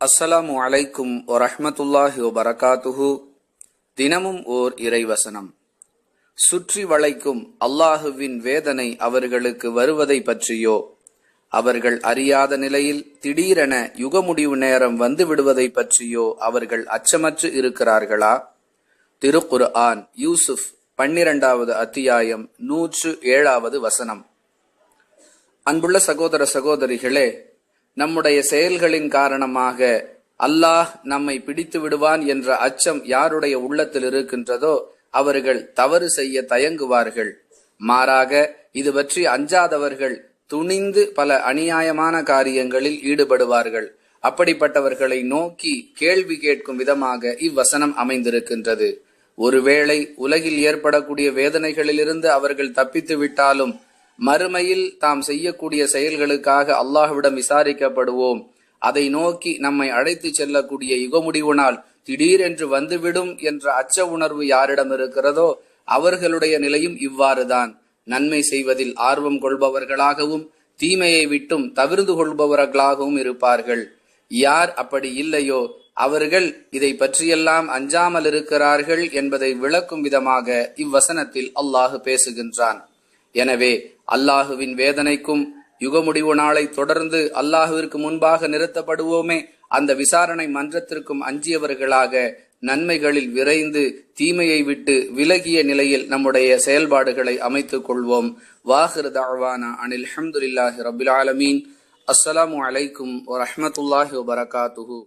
அஸ்ஸலாமு அலைக்கும் ஒரஹமத்துல்லாஹி வபரகாத்துஹு. தினமும் ஓர் இறைவசனம். சுற்றி வளைக்கும் அல்லாஹுவின் வேதனை அவர்களுக்கு வருவதை பற்றியோ அவர்கள் அறியாத நிலையில் திடீரென யுக முடிவு நேரம் வந்து விடுவதை பற்றியோ அவர்கள் அச்சமற்று இருக்கிறார்களா? திருக்குர் ஆன் யூசுப் பன்னிரண்டாவது அத்தியாயம் நூற்று ஏழாவது வசனம். அன்புள்ள சகோதர சகோதரிகளே நம்முடைய செயல்களின் காரணமாக அல்லாஹ் நம்மை பிடித்து விடுவான் என்ற அச்சம் யாருடைய உள்ளத்தில் இருக்கின்றதோ அவர்கள் தவறு செய்ய தயங்குவார்கள். மாறாக இது பற்றி அஞ்சாதவர்கள் துணிந்து பல அநியாயமான காரியங்களில் ஈடுபடுவார்கள். அப்படிப்பட்டவர்களை நோக்கி கேள்வி கேட்கும் விதமாக இவ்வசனம் அமைந்திருக்கின்றது. ஒருவேளை உலகில் ஏற்படக்கூடிய வேதனைகளிலிருந்து அவர்கள் தப்பித்து விட்டாலும் மறுமையில் தாம் செய்யக்கூடிய செயல்களுக்காக அல்லாஹ்விடம் விசாரிக்கப்படுவோம். அதை நோக்கி நம்மை அழைத்து செல்லக்கூடிய யுகமுடிவு நாள் திடீரென்று வந்துவிடும் என்ற அச்ச உணர்வு யாரிடம் இருக்கிறதோ அவர்களுடைய நிலையும் இவ்வாறுதான். நன்மை செய்வதில் ஆர்வம் கொள்பவர்களாகவும் தீமையை விட்டும் தவிர்ந்து கொள்பவர்களாகவும் இருப்பார்கள். யார் அப்படி இல்லையோ அவர்கள் இதை பற்றியெல்லாம் அஞ்சாமல் இருக்கிறார்கள் என்பதை விளக்கும் விதமாக இவ்வசனத்தில் அல்லாஹு பேசுகின்றான். எனவே அல்லாஹுவின் வேதனைக்கும் யுகமுடிவு நாளை தொடர்ந்து அல்லாஹுவிற்கு முன்பாக நிறுத்தப்படுவோமே அந்த விசாரணை மன்றத்திற்கும் அஞ்சியவர்களாக நன்மைகளில் விரைந்து தீமையை விட்டு விலகிய நிலையில் நம்முடைய செயல்பாடுகளை அமைத்துக் கொள்வோம். வாஹிர் தாழ்வானா அனில் அஹமதுல்லாஹி ரபுல் ஆலமீன். அஸ்ஸலாமு அலைக்கும் வரஹமத்துல்லாஹி வபரகாத்துஹூ.